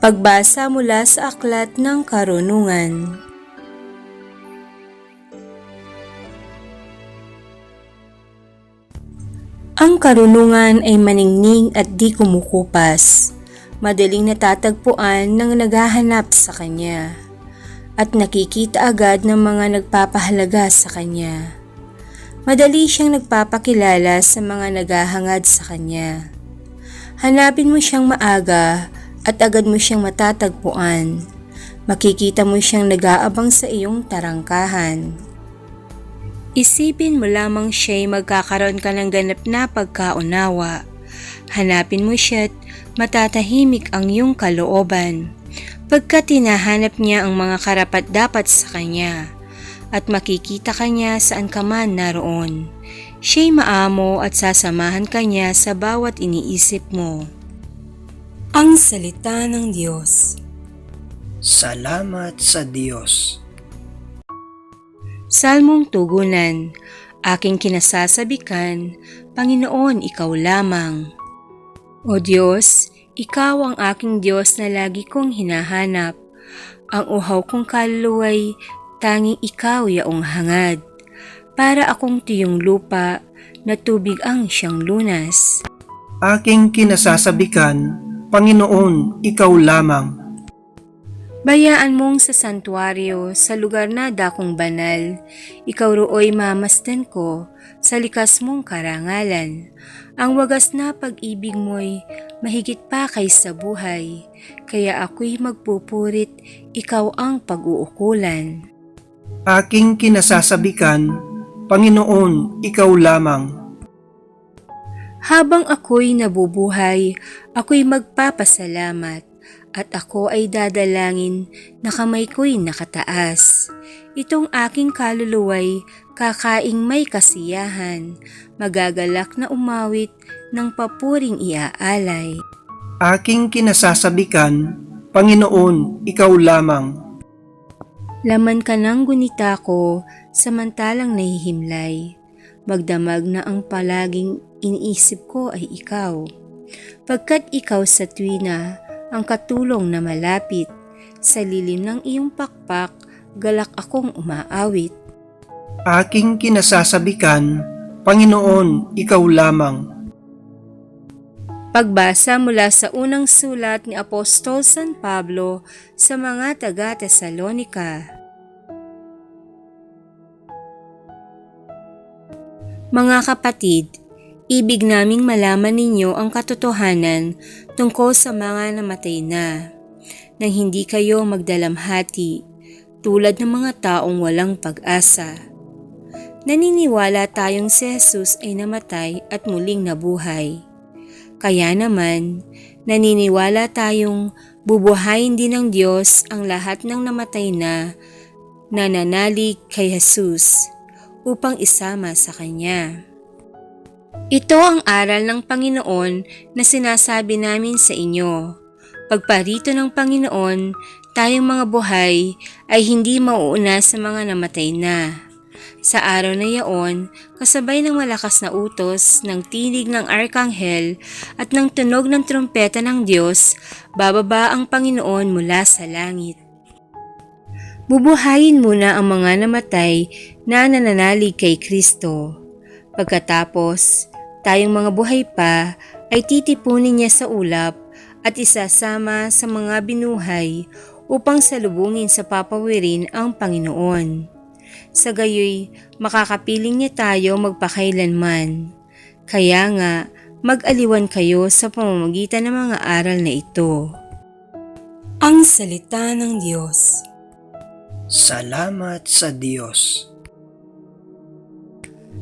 Pagbasa mula sa Aklat ng Karunungan Ang karunungan ay maningning at di kumukupas, madaling natatagpuan ng naghahanap sa kanya, at nakikita agad ng mga nagpapahalaga sa kanya. Madali siyang nagpapakilala sa mga naghahangad sa kanya. Hanapin mo siyang maaga at agad mo siyang matatagpuan. Makikita mo siyang nag-aabang sa iyong tarangkahan. Isipin mo lamang siya'y magkakaroon ka ng ganap na pagkaunawa. Hanapin mo siya't matatahimik ang iyong kalooban. Pagkat tinahanap niya ang mga karapat dapat sa kanya at makikita ka niya saan ka man naroon. Siya'y maamo at sasamahan ka niya sa bawat iniisip mo. Ang Salita ng Diyos Salamat sa Diyos. Salmong Tugunan Aking kinasasabikan, Panginoon, Ikaw lamang. O Diyos, Ikaw ang aking Diyos na lagi kong hinahanap. Ang uhaw kong kaluluway, tanging Ikaw yaong hangad. Para akong tiyong lupa, na tubig ang siyang lunas. Aking kinasasabikan, Panginoon, Ikaw lamang. Bayaan mong sa santuaryo, sa lugar na dakong banal, ikaw rooy mamasdan ko sa likas mong karangalan. Ang wagas na pag-ibig mo'y mahigit pa kaysa buhay, kaya ako'y magpupurit, ikaw ang pag-uukulan. Aking kinasasabikan, Panginoon, Ikaw lamang. Habang ako'y nabubuhay, ako'y magpapasalamat at ako ay dadalangin na kamay ko'y nakataas. Itong aking kaluluway, kakaing may kasiyahan, magagalak na umawit ng papuring iaalay. Aking kinasasabikan, Panginoon, Ikaw lamang. Laman ka ng gunita ko, samantalang nahihimlay. Magdamag na ang palaging iniisip ko ay ikaw. Pagkat ikaw sa tuwina, ang katulong na malapit. Sa lilim ng iyong pakpak, galak akong umaawit. Aking kinasasabikan, Panginoon, Ikaw lamang. Pagbasa mula sa unang sulat ni Apostol San Pablo sa mga taga-Tesalonika. Mga kapatid, ibig naming malaman ninyo ang katotohanan tungkol sa mga namatay na, nang hindi kayo magdalamhati tulad ng mga taong walang pag-asa. Naniniwala tayong si Jesus ay namatay at muling nabuhay. Kaya naman, naniniwala tayong bubuhayin din ng Diyos ang lahat ng namatay na nananalig kay Jesus upang isama sa Kanya. Ito ang aral ng Panginoon na sinasabi namin sa inyo. Pagparito ng Panginoon, tayong mga buhay ay hindi mauuna sa mga namatay na. Sa araw na yaon, kasabay ng malakas na utos, ng tinig ng arkanghel at ng tunog ng trumpeta ng Diyos, bababa ang Panginoon mula sa langit. Bubuhayin muna ang mga namatay na nananalig kay Kristo. Pagkatapos, tayong mga buhay pa ay titipunin niya sa ulap at isasama sa mga binuhay upang salubungin sa papawirin ang Panginoon. Sa gayoy, makakapiling niya tayo magpakailanman. Kaya nga, mag-aliwan kayo sa pamamagitan ng mga aral na ito. Ang Salita ng Diyos Salamat sa Diyos.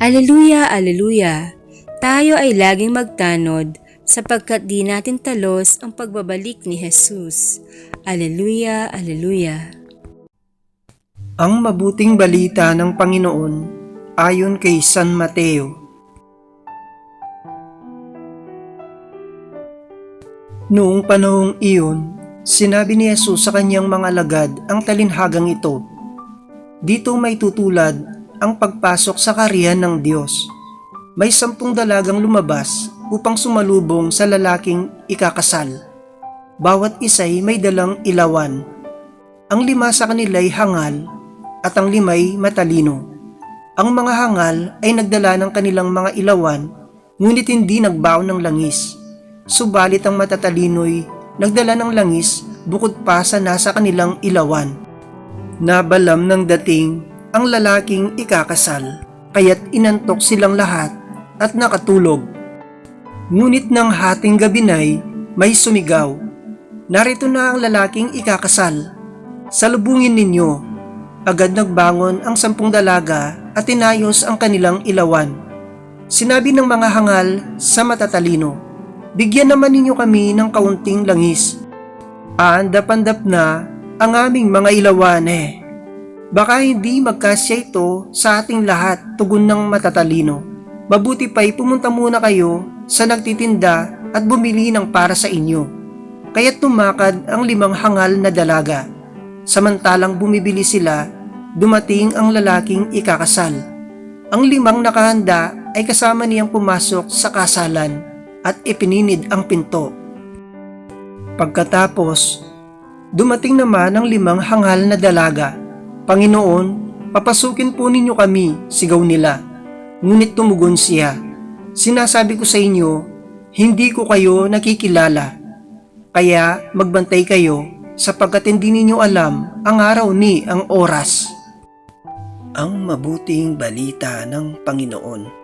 Aleluya, aleluya! Tayo ay laging magtanod sapagkat di natin talos ang pagbabalik ni Jesus. Aleluya, aleluya! Ang mabuting balita ng Panginoon ayon kay San Mateo. Noong panahong iyon, sinabi ni Jesus sa kanyang mga alagad ang talinhagang ito. Dito may tutulad ang pagpasok sa kariyan ng Diyos. May sampung dalagang lumabas upang sumalubong sa lalaking ikakasal. Bawat isa'y may dalang ilawan. Ang lima sa kanila'y hangal at ang lima'y matalino. Ang mga hangal ay nagdala ng kanilang mga ilawan ngunit hindi nagbaon ng langis. Subalit ang matatalino'y nagdala ng langis bukod pa sa nasa kanilang ilawan. Nabalam ng dating ang lalaking ikakasal, kaya't inantok silang lahat at nakatulog. Ngunit ng hating gabi na'y may sumigaw. Narito na ang lalaking ikakasal. Salubungin ninyo. Agad nagbangon ang sampung dalaga at inayos ang kanilang ilawan. Sinabi ng mga hangal sa matatalino, Bigyan naman ninyo kami ng kaunting langis. Aandap-andap na ang aming mga ilawan eh. Baka hindi magkasya ito sa ating lahat tugon ng matatalino. Mabuti pa'y pumunta muna kayo sa nagtitinda at bumili ng para sa inyo. Kaya tumakad ang limang hangal na dalaga. Samantalang bumibili sila, dumating ang lalaking ikakasal. Ang limang nakahanda ay kasama niyang pumasok sa kasalan at ipininid ang pinto. Pagkatapos, dumating naman ang limang hangal na dalaga. Panginoon, papasukin po ninyo kami, sigaw nila. Ngunit tumugon siya, Sinasabi ko sa inyo, hindi ko kayo nakikilala. Kaya magbantay kayo sapagkat hindi ninyo alam ang araw ni ang oras. Ang mabuting balita ng Panginoon.